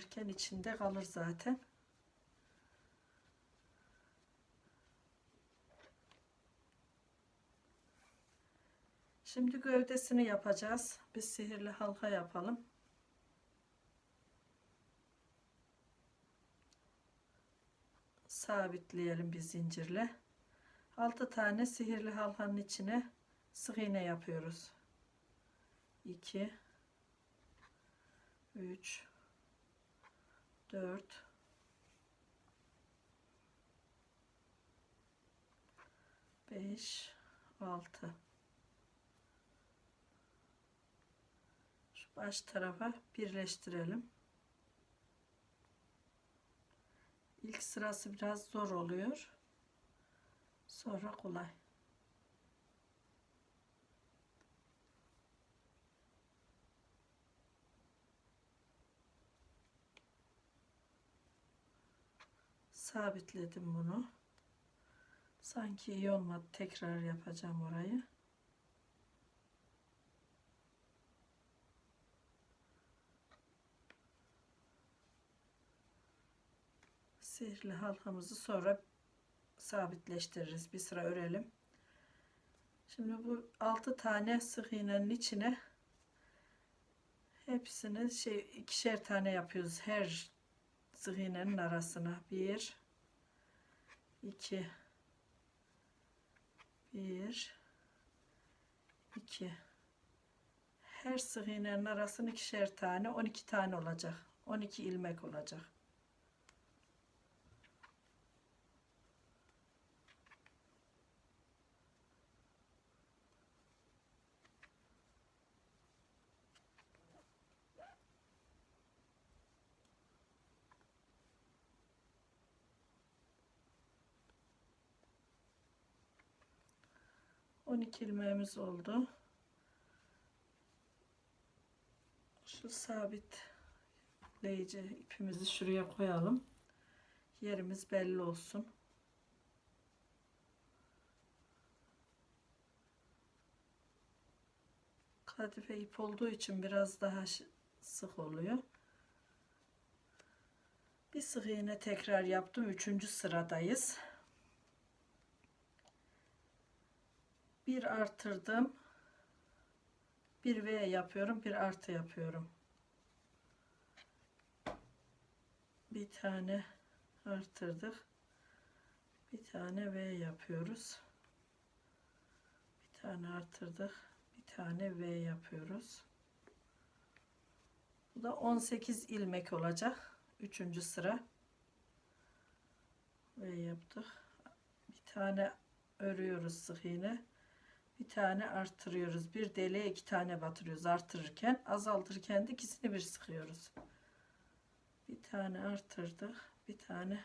örerken içinde kalır zaten. Şimdi gövdesini yapacağız. Bir sihirli halka yapalım. Sabitleyelim bir zincirle. 6 tane sihirli halkanın içine sık iğne yapıyoruz. 2 3 4 5 6 Şu baş tarafa birleştirelim. İlk sırası biraz zor oluyor. Sonra kolay. Sabitledim bunu. Sanki iyi olmadı. Tekrar yapacağım orayı. Sihirli halkamızı sonra sabitleştiririz. Bir sıra örelim. Şimdi bu 6 tane sık iğnenin içine hepsini şey ikişer tane yapıyoruz. Her sık iğnenin arasına. 1 2 1 2 Her sık iğnenin arasını ikişer tane 12 tane olacak. 12 ilmek olacak. On iki ilmeğimiz oldu. Şu sabitleyici ipimizi şuraya koyalım. Yerimiz belli olsun. Kadife ip olduğu için biraz daha sık oluyor. Bir sık iğne tekrar yaptım. Üçüncü sıradayız. Bir artırdım. Bir V yapıyorum. Bir artı yapıyorum. Bir tane artırdık. Bir tane V yapıyoruz. Bir tane artırdık. Bir tane V yapıyoruz. Bu da 18 ilmek olacak. Üçüncü sıra. V yaptık. Bir tane örüyoruz sık iğne. Bir tane artırıyoruz. Bir deliğe iki tane batırıyoruz artırırken. Azaltırken de ikisini bir sıkıyoruz. Bir tane artırdık. Bir tane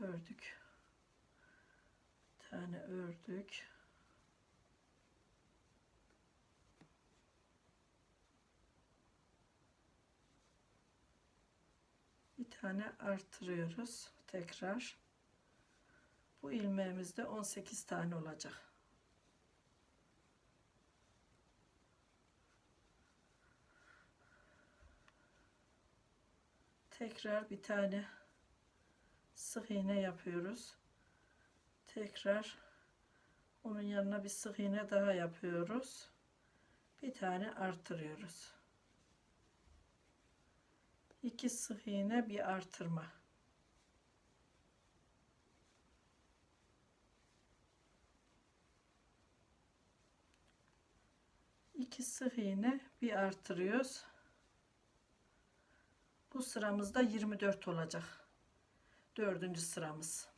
ördük. Bir tane ördük. Bir tane artırıyoruz tekrar. Bu ilmeğimizde 18 tane olacak. Tekrar bir tane sık iğne yapıyoruz. Tekrar onun yanına bir sık iğne daha yapıyoruz. Bir tane artırıyoruz. İki sık iğne bir artırma. İki sık iğne bir artırıyoruz. Bu sıramızda 24 olacak. Dördüncü sıramız.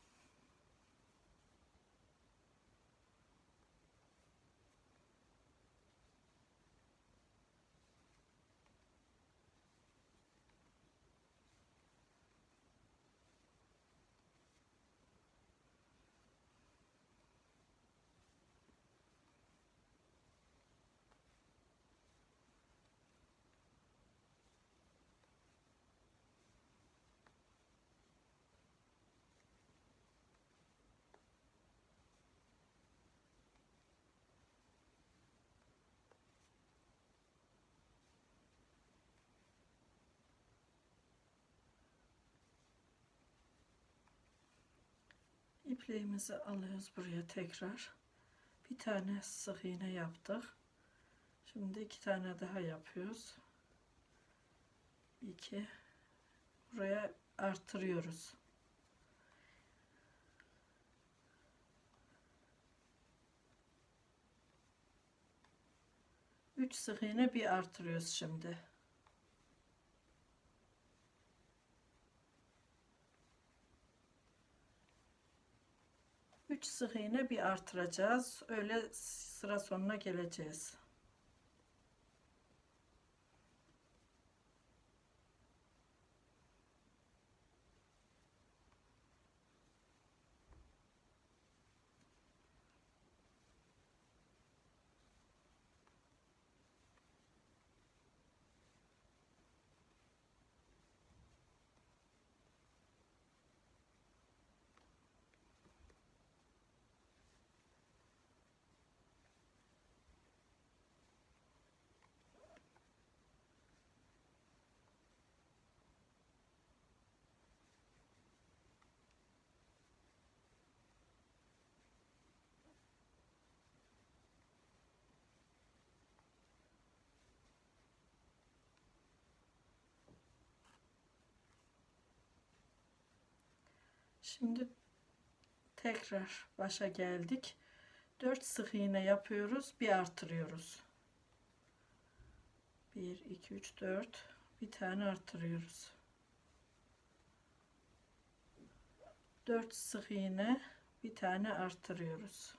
İpliğimizi alıyoruz buraya tekrar. Bir tane sık iğne yaptık. Şimdi iki tane daha yapıyoruz. İki. Buraya artırıyoruz. Üç sık iğne bir artırıyoruz şimdi. Üç sık iğne bir artıracağız. Öyle sıra sonuna geleceğiz. Şimdi tekrar başa geldik. 4 sık iğne yapıyoruz. Bir artırıyoruz. 1 2 3 4 bir tane artırıyoruz. 4 sık iğne bir tane artırıyoruz.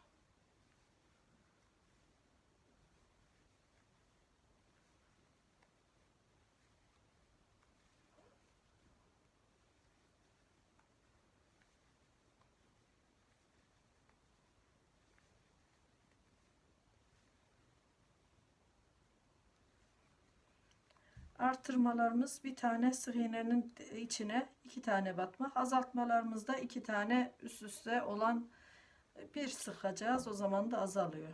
Artırmalarımız bir tane sık iğnenin içine iki tane batma. Azaltmalarımızda iki tane üst üste olan bir sıkacağız. O zaman da azalıyor.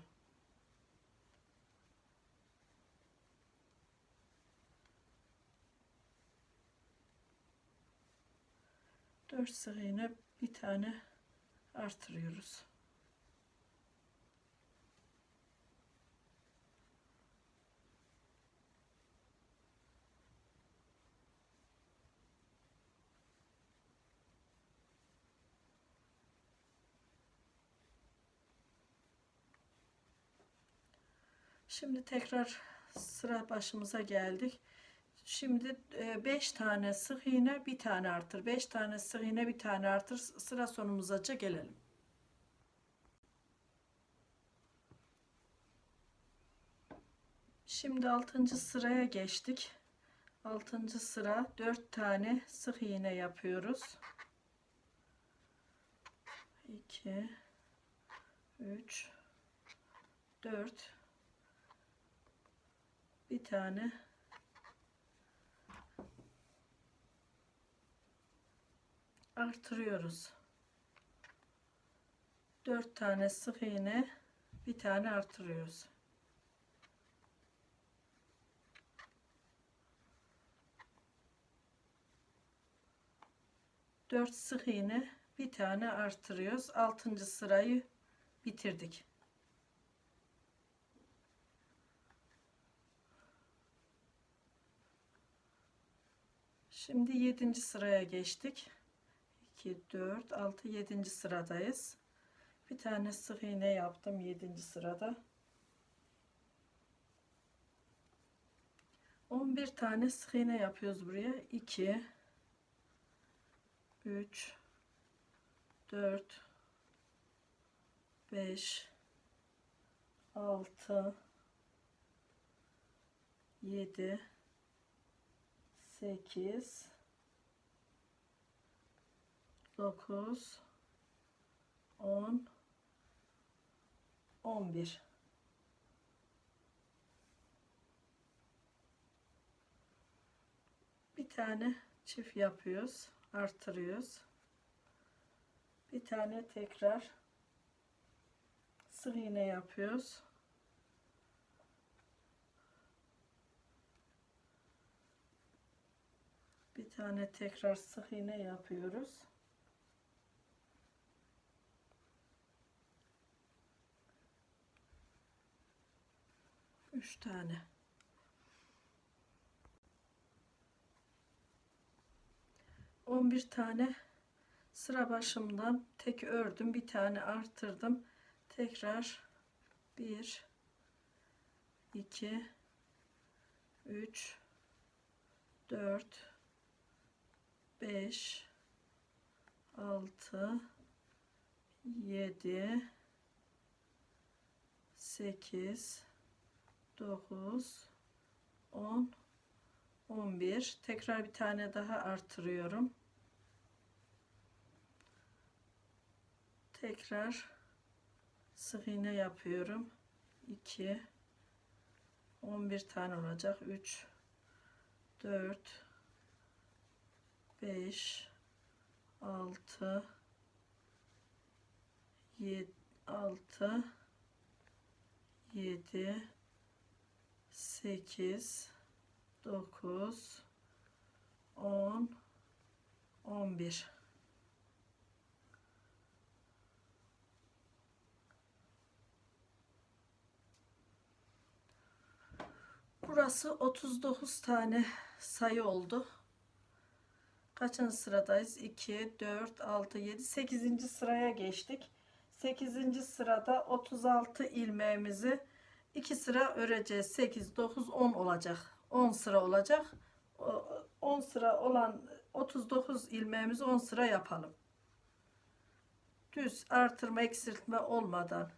Dört sık iğne bir tane artırıyoruz. Şimdi tekrar sıra başımıza geldik. Şimdi 5 tane sık iğne bir tane artır. 5 tane sık iğne bir tane artır. Sıra sonumuzaca gelelim. Şimdi 6. sıraya geçtik. 6. sıra 4 tane sık iğne yapıyoruz. 2 3 4 bir tane artırıyoruz. 4 tane sık iğne bir tane artırıyoruz. Dört sık iğne bir tane artırıyoruz. Altıncı sırayı bitirdik. Şimdi 7. sıraya geçtik. 2, 4, 6, 7. sıradayız. Bir tane sık iğne yaptım 7. sırada. 11 tane sık iğne yapıyoruz buraya. 2 3 4 5 6 7 8 9 10 11 bir. Tane çift yapıyoruz artırıyoruz. Bir tane tekrar sık iğne yapıyoruz tane tekrar sık iğne yapıyoruz. Üç tane. On bir tane sıra başımdan tek ördüm. Bir tane artırdım. Tekrar bir, iki, üç, dört, beş, altı, yedi, sekiz, dokuz, on, on bir. Tekrar bir tane daha artırıyorum. Tekrar sık iğne yapıyorum. 2 11 tane olacak. 3 4 5 6 7 6 7 8 9 10 11 Burası 39 tane sayı oldu. Kaçıncı sıradayız? 2, 4, 6, 7, 8. sıraya geçtik. 8. sırada 36 ilmeğimizi 2 sıra öreceğiz. 8, 9, 10 olacak. 10 sıra olacak. O- 10 sıra olan 39 ilmeğimizi 10 sıra yapalım. Düz artırma eksiltme olmadan.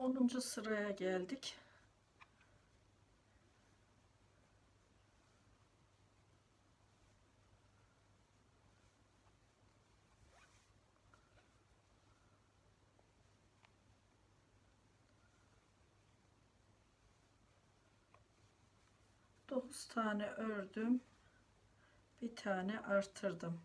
Onuncu sıraya geldik. Dokuz tane ördüm. Bir tane artırdım.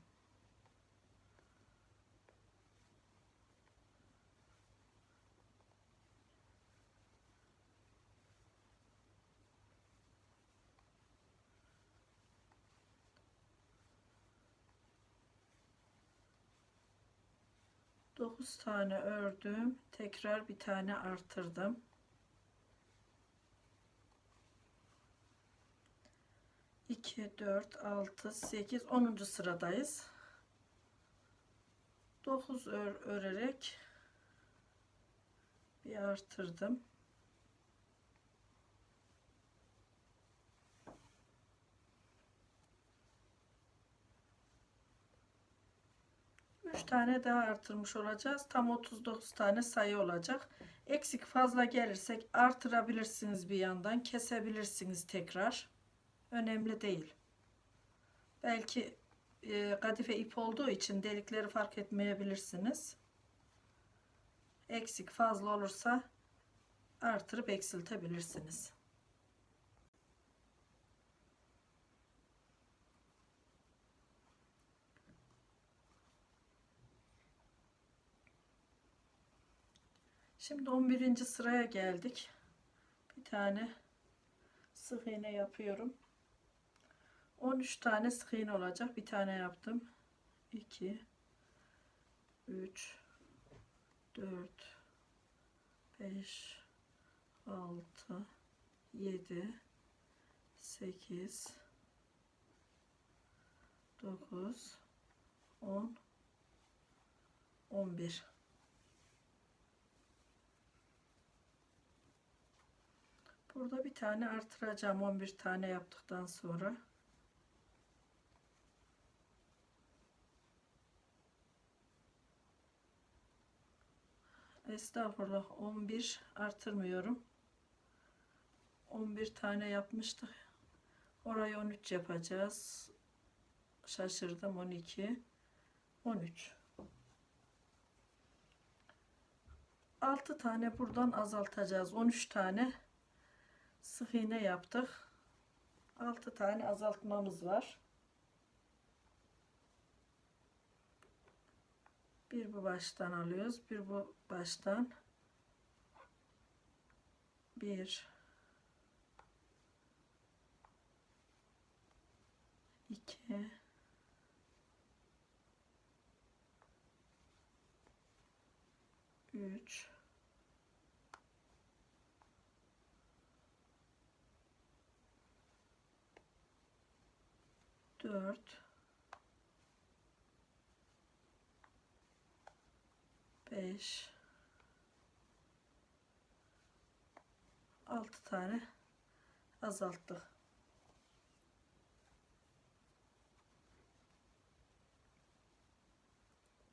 Dokuz tane ördüm. Tekrar bir tane artırdım. İki, dört, altı, sekiz, onuncu sıradayız. Dokuz ör, örerek bir artırdım. Üç tane daha artırmış olacağız. Tam 39 tane sayı olacak. Eksik fazla gelirsek artırabilirsiniz bir yandan. Kesebilirsiniz tekrar. Önemli değil. Belki e, kadife ip olduğu için delikleri fark etmeyebilirsiniz. Eksik fazla olursa artırıp eksiltebilirsiniz. Şimdi 11. sıraya geldik. Bir tane sık iğne yapıyorum. 13 tane sık iğne olacak. Bir tane yaptım. 2 3 4 5 6 7 8 9 10 11 Burada bir tane artıracağım 11 tane yaptıktan sonra. Estağfurullah 11 artırmıyorum. 11 tane yapmıştık. Orayı 13 yapacağız. Şaşırdım 12 13 6 tane buradan azaltacağız. 13 tane sık iğne yaptık. 6 tane azaltmamız var. Bir bu baştan alıyoruz. Bir bu baştan. Bir. 2 3 4 5 6 tane azalttık.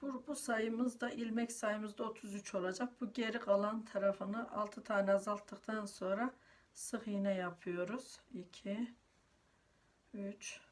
Bu, bu sayımız da ilmek sayımız da 33 olacak. Bu geri kalan tarafını 6 tane azalttıktan sonra sık iğne yapıyoruz. 2 3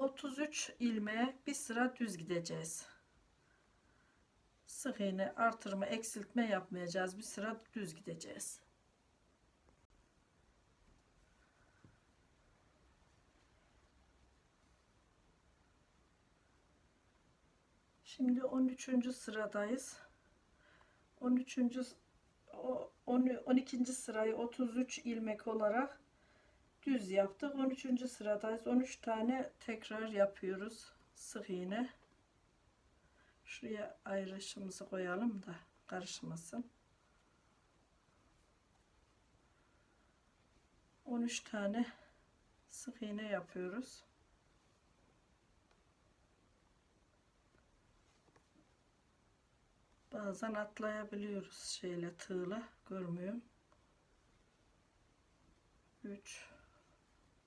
33 ilmeğe bir sıra düz gideceğiz. Sık iğne artırma eksiltme yapmayacağız. Bir sıra düz gideceğiz. Şimdi 13. sıradayız. 13. o 10 12. sırayı 33 ilmek olarak düz yaptık. 13. sıradayız. 13 tane tekrar yapıyoruz. Sık iğne. Şuraya ayrışımızı koyalım da karışmasın. 13 tane sık iğne yapıyoruz. Bazen atlayabiliyoruz şeyle tığla görmüyorum. 3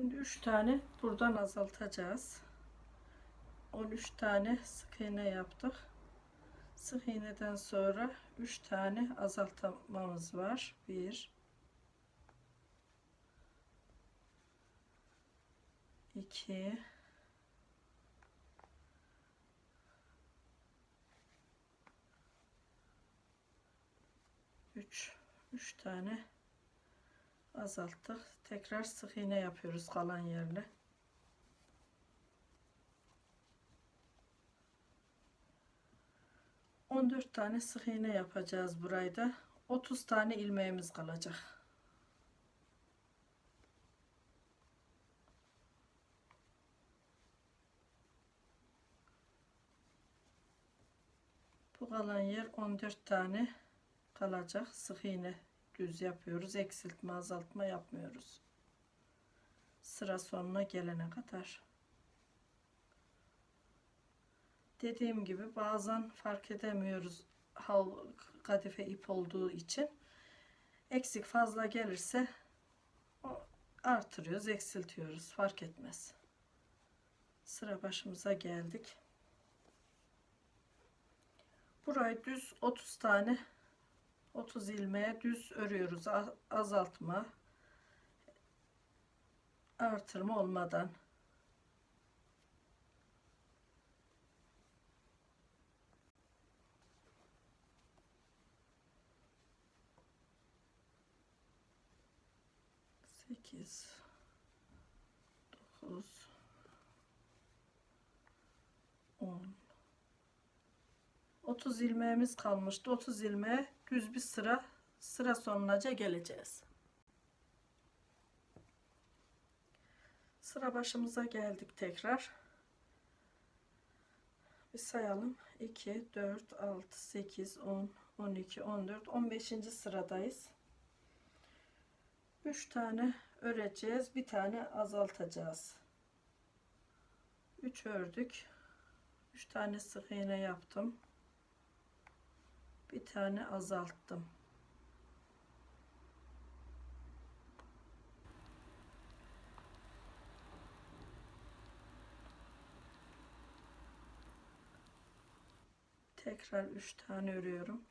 Şimdi 3 tane buradan azaltacağız. 13 tane sık iğne yaptık. Sık iğneden sonra 3 tane azaltmamız var. 1 2 3 3 tane azalttık. Tekrar sık iğne yapıyoruz kalan yerle. On dört tane sık iğne yapacağız burayı da. 30 tane ilmeğimiz kalacak. Bu kalan yer 14 tane kalacak. Sık iğne düz yapıyoruz. Eksiltme, azaltma yapmıyoruz. Sıra sonuna gelene kadar. Dediğim gibi bazen fark edemiyoruz hal kadife ip olduğu için. Eksik fazla gelirse artırıyoruz, eksiltiyoruz. Fark etmez. Sıra başımıza geldik. Burayı düz 30 tane 30 ilmeğe düz örüyoruz. Azaltma, artırma olmadan. Sekiz, dokuz, on. 30 ilmeğimiz kalmıştı. 30 ilmeğe düz bir sıra sıra sonunaca geleceğiz. Sıra başımıza geldik tekrar. Bir sayalım. 2, 4, 6, 8, 10, 12, 14, 15. sıradayız. 3 tane öreceğiz. Bir tane azaltacağız. 3 ördük. 3 tane sık iğne yaptım. Bir tane azalttım. Tekrar 3 tane örüyorum.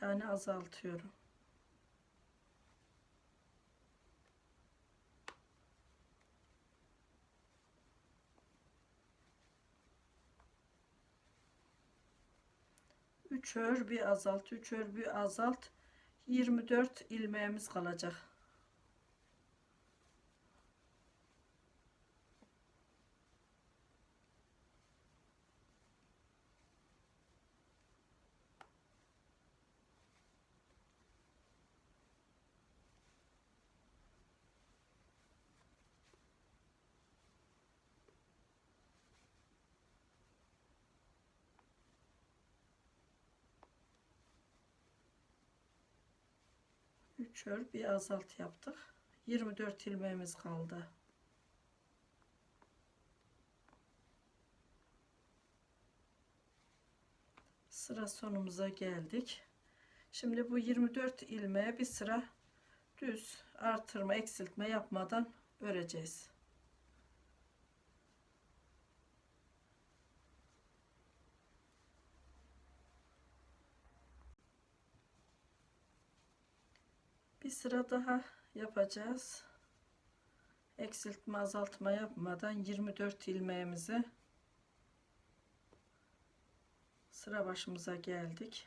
Tane azaltıyorum. Üç ör bir azalt, üç ör bir azalt. 24 ilmeğimiz kalacak. Ör bir azalt yaptık. 24 ilmeğimiz kaldı. Sıra sonumuza geldik. Şimdi bu 24 ilmeğe bir sıra düz artırma eksiltme yapmadan öreceğiz. Bir sıra daha yapacağız. Eksiltme azaltma yapmadan 24 ilmeğimizi sıra başımıza geldik.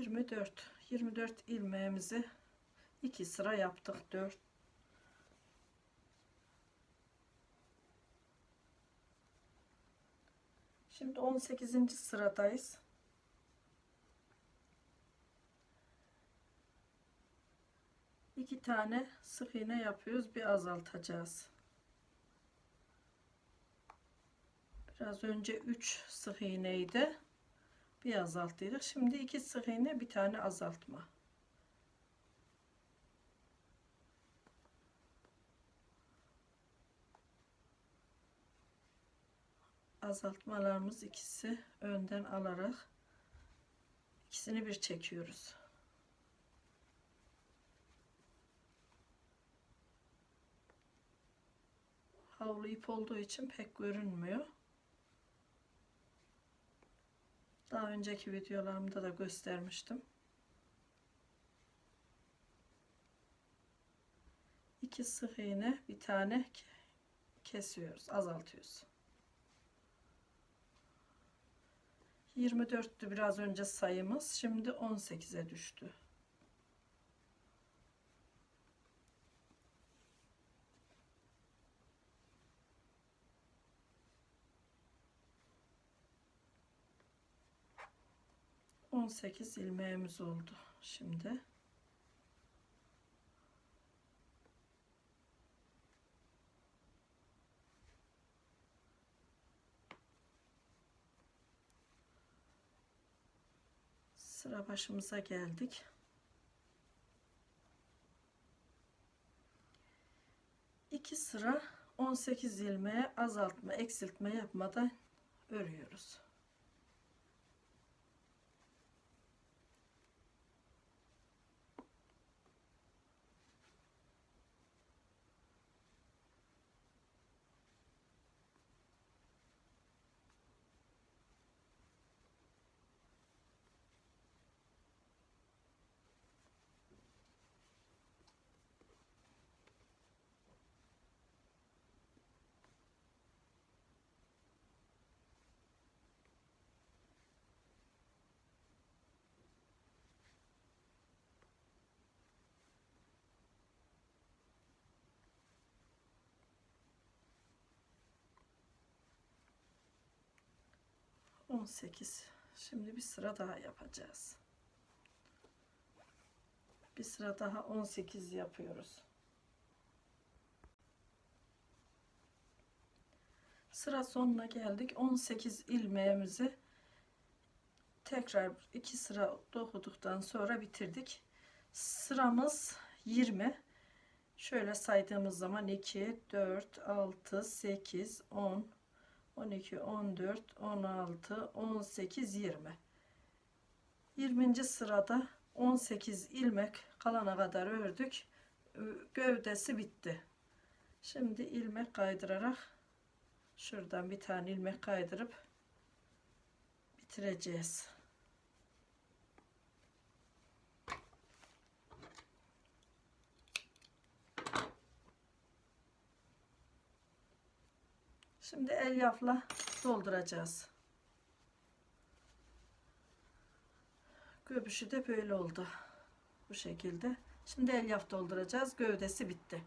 Yirmi dört. Yirmi dört ilmeğimizi iki sıra yaptık. Dört. Şimdi on sekizinci sıradayız. İki tane sık iğne yapıyoruz. Bir azaltacağız. Biraz önce 3 sık iğneydi. Bir azalttıydık. Şimdi iki sık iğne bir tane azaltma. Azaltmalarımız ikisi önden alarak ikisini bir çekiyoruz. Havlu ip olduğu için pek görünmüyor. Daha önceki videolarımda da göstermiştim. İki sık iğne bir tane kesiyoruz, azaltıyoruz. 24'tü biraz önce sayımız. Şimdi 18'e düştü. On sekiz ilmeğimiz oldu şimdi. Sıra başımıza geldik. İki sıra 18 ilmeğe azaltma, eksiltme yapmadan örüyoruz. On sekiz. Şimdi bir sıra daha yapacağız. Bir sıra daha 18 yapıyoruz. Sıra sonuna geldik. 18 ilmeğimizi tekrar iki sıra dokuduktan sonra bitirdik. Sıramız 20. Şöyle saydığımız zaman 2, 4, 6, 8, 10, 12, 14, 16, 18, 20. 20. sırada 18 ilmek kalana kadar ördük. Gövdesi bitti. Şimdi ilmek kaydırarak şuradan bir tane ilmek kaydırıp bitireceğiz. Şimdi elyafla dolduracağız. Göbüşü de böyle oldu. Bu şekilde. Şimdi elyaf dolduracağız. Gövdesi bitti.